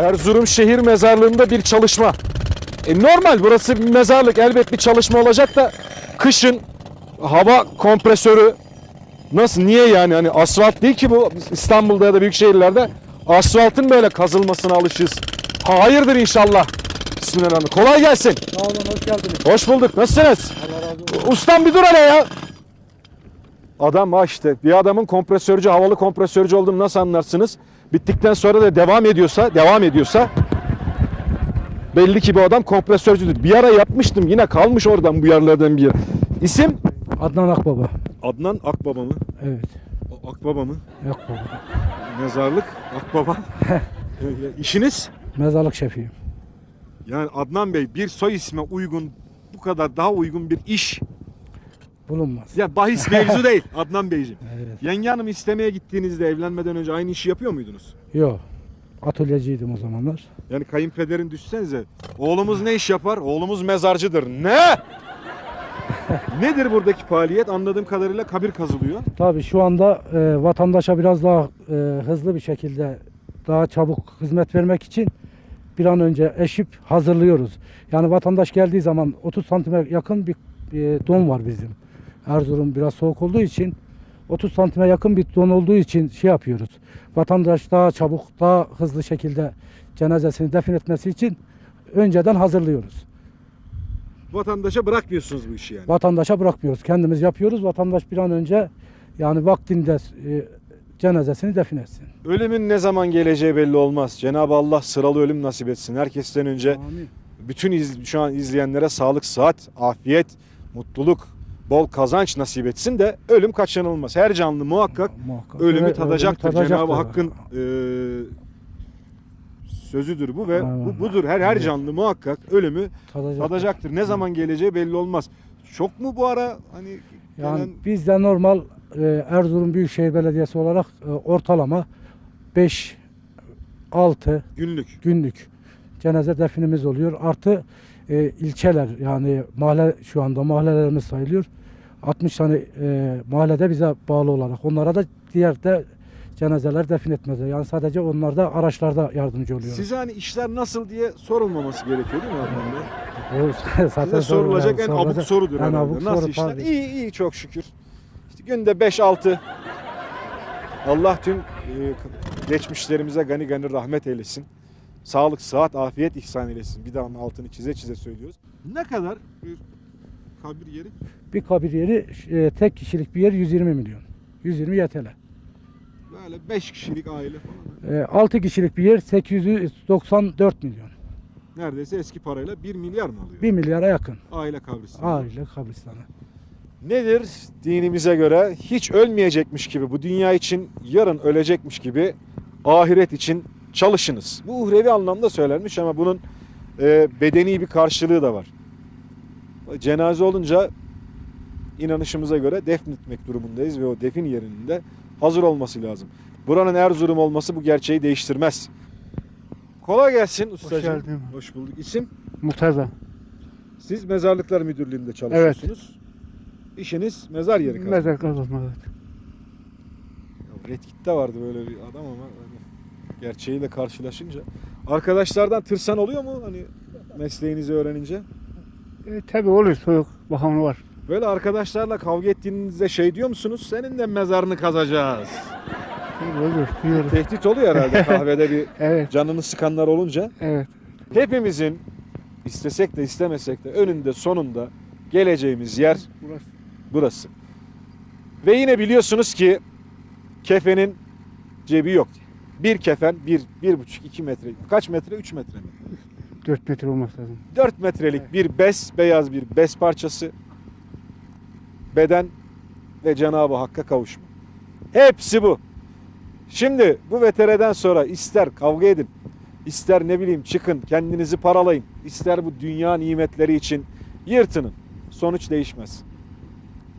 Erzurum şehir mezarlığında bir çalışma. E normal burası bir mezarlık elbet bir çalışma olacak da kışın hava kompresörü nasıl niye yani hani asfalt değil ki bu İstanbul'da ya da büyük şehirlerde asfaltın böyle kazılmasına alışığız. Hayırdır inşallah. Bismillahirrahmanirrahim. Kolay gelsin. Sağ olun, hoş geldiniz. Hoş bulduk. Nasılsınız? Allah razı olsun. Ustam bir dur hele ya. Adam işte bir adamın kompresörcü, havalı kompresörcü olduğunu nasıl anlarsınız? Bittikten sonra da devam ediyorsa, devam ediyorsa belli ki bu adam kompresörcüdür. Bir ara yapmıştım yine kalmış oradan bu yerlerden bir yer. İsim? Adnan Akbaba. Adnan Akbaba mı? Evet. Akbaba mı? Akbaba. Mezarlık Akbaba. İşiniz? Mezarlık şefiyim. Yani Adnan Bey bir soy isme uygun bu kadar daha uygun bir iş Bulunmaz. Ya bahis mevzu değil Adnan Beyciğim. Evet. Yenge Hanım istemeye gittiğinizde evlenmeden önce aynı işi yapıyor muydunuz? Yok. Atölyeciydim o zamanlar. Yani kayınpederin düşsenize oğlumuz ne iş yapar? Oğlumuz mezarcıdır. Ne? Nedir buradaki faaliyet? Anladığım kadarıyla kabir kazılıyor. Tabii şu anda e, vatandaşa biraz daha e, hızlı bir şekilde daha çabuk hizmet vermek için bir an önce eşip hazırlıyoruz. Yani vatandaş geldiği zaman 30 santime yakın bir e, don var bizim. Erzurum biraz soğuk olduğu için 30 santime yakın bir don olduğu için şey yapıyoruz. Vatandaş daha çabuk, daha hızlı şekilde cenazesini defin etmesi için önceden hazırlıyoruz. Vatandaşa bırakmıyorsunuz bu işi yani. Vatandaşa bırakmıyoruz. Kendimiz yapıyoruz. Vatandaş bir an önce yani vaktinde e, cenazesini defin etsin. Ölümün ne zaman geleceği belli olmaz. Cenab-ı Allah sıralı ölüm nasip etsin. Herkesten önce Amin. bütün iz- şu an izleyenlere sağlık, sıhhat, afiyet, mutluluk, bol kazanç nasip etsin de ölüm kaçınılmaz. Her canlı muhakkak Muhakkak. ölümü Evet, tadacaktır. ölümü Cenab-ı tadacaktır. Hakk'ın e, sözüdür bu ve bu, Aynen. budur. Her her canlı muhakkak ölümü Tadacaktır. tadacaktır. Ne zaman geleceği belli olmaz. Çok mu bu ara hani Yani gelen biz de normal e, Erzurum Büyükşehir Belediyesi olarak e, ortalama 5 6 günlük? günlük cenaze definimiz oluyor. Artı e, ilçeler yani mahalle şu anda mahallelerimiz sayılıyor. 60 tane e, mahallede bize bağlı olarak onlara da diğer de cenazeler defin etmede. Yani sadece onlarda araçlarda yardımcı oluyoruz. Size hani işler nasıl diye sorulmaması gerekiyor değil mi Adnan Bey? O zaten Size sorulacak yani, en abuk sorudur en herhalde. abuk Nasıl soru, işler? tabii. İyi iyi çok şükür. İşte günde 5-6 Allah tüm e, geçmişlerimize gani gani rahmet eylesin. Sağlık, sıhhat, afiyet ihsan eylesin. Bir daha onun altını çize çize söylüyoruz. Ne kadar bir kabir yeri? Bir kabir yeri e, tek kişilik bir yer 120 milyon. 120 YTL. Böyle 5 kişilik aile falan. E, 6 kişilik bir yer 894 milyon. Neredeyse eski parayla 1 milyar mı alıyor? 1 milyara yakın. Aile kabristanı. Aile kabristanı. Nedir dinimize göre hiç ölmeyecekmiş gibi bu dünya için yarın ölecekmiş gibi ahiret için çalışınız. Bu uhrevi anlamda söylenmiş ama bunun e, bedeni bir karşılığı da var. Cenaze olunca inanışımıza göre defnetmek durumundayız ve o defin yerinin de hazır olması lazım. Buranın Erzurum olması bu gerçeği değiştirmez. Kolay gelsin ustacığım. geldin. Hoş bulduk. İsim? Muhtarda. Siz Mezarlıklar Müdürlüğü'nde çalışıyorsunuz. İşiniz mezar yeri kazmak. Mezar kazılma evet. Ya Red Kit'te vardı böyle bir adam ama hani gerçeğiyle karşılaşınca. Arkadaşlardan tırsan oluyor mu hani mesleğinizi öğrenince? E, tabii olur soğuk bakımı var. Böyle arkadaşlarla kavga ettiğinizde şey diyor musunuz? Senin de mezarını kazacağız. Tabii olur diyoruz. Tehdit oluyor herhalde kahvede bir Evet canını sıkanlar olunca. evet. Hepimizin istesek de istemesek de önünde sonunda geleceğimiz yer Burası. burası. Ve yine biliyorsunuz ki kefenin cebi yok. Bir kefen bir, bir buçuk, iki metre. Kaç metre? Üç metre mi? 4 metre olması lazım. Dört metrelik bir bez, beyaz bir bez parçası. Beden ve Cenab-ı Hakk'a kavuşma. Hepsi bu. Şimdi bu vetereden sonra ister kavga edin, ister ne bileyim çıkın kendinizi paralayın, ister bu dünya nimetleri için yırtının. Sonuç değişmez.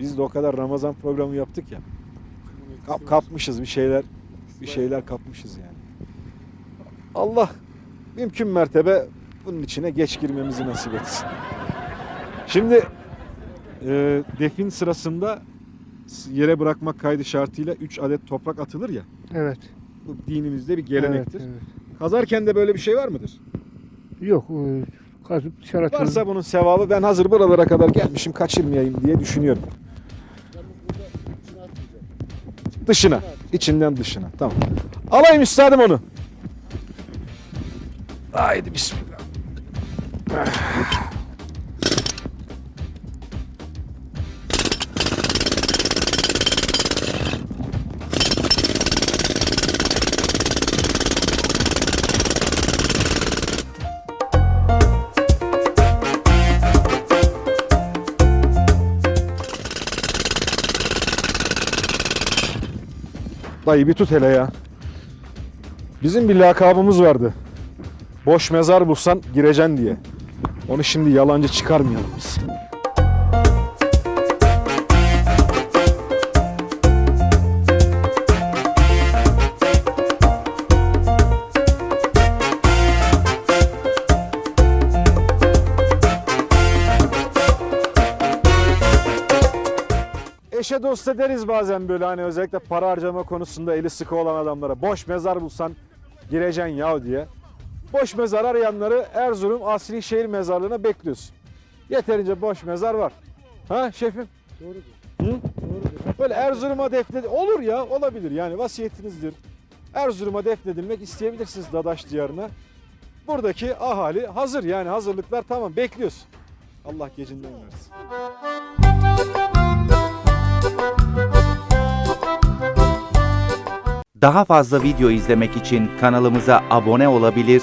Biz de o kadar Ramazan programı yaptık ya. Kap- kapmışız bir şeyler, bir şeyler kapmışız yani. Allah mümkün mertebe bunun içine geç girmemizi nasip etsin. Şimdi e, defin sırasında yere bırakmak kaydı şartıyla 3 adet toprak atılır ya. Evet. Bu dinimizde bir gelenektir. Evet, evet. Kazarken de böyle bir şey var mıdır? Yok. e, Kazıp dışarı. Varsa bunun sevabı ben hazır buralara kadar gelmişim kaçırmayayım diye düşünüyorum. Dışına. içinden dışına. Tamam. Alayım üstadım onu. Haydi bismillah. Dayı bir tut hele ya. Bizim bir lakabımız vardı. Boş mezar bulsan gireceksin diye. Onu şimdi yalancı çıkarmayalım biz. Eşe dosta deriz bazen böyle hani özellikle para harcama konusunda eli sıkı olan adamlara. Boş mezar bulsan gireceksin yav diye. Boş mezar arayanları Erzurum Asli Şehir Mezarlığı'na bekliyorsun. Yeterince boş mezar var. Ha şefim? Doğrudur. Hı? Doğrudur. Böyle Erzurum'a defned olur ya olabilir yani vasiyetinizdir. Erzurum'a defnedilmek isteyebilirsiniz Dadaş diyarına. Buradaki ahali hazır yani hazırlıklar tamam bekliyoruz. Allah gecinden versin. Daha fazla video izlemek için kanalımıza abone olabilir,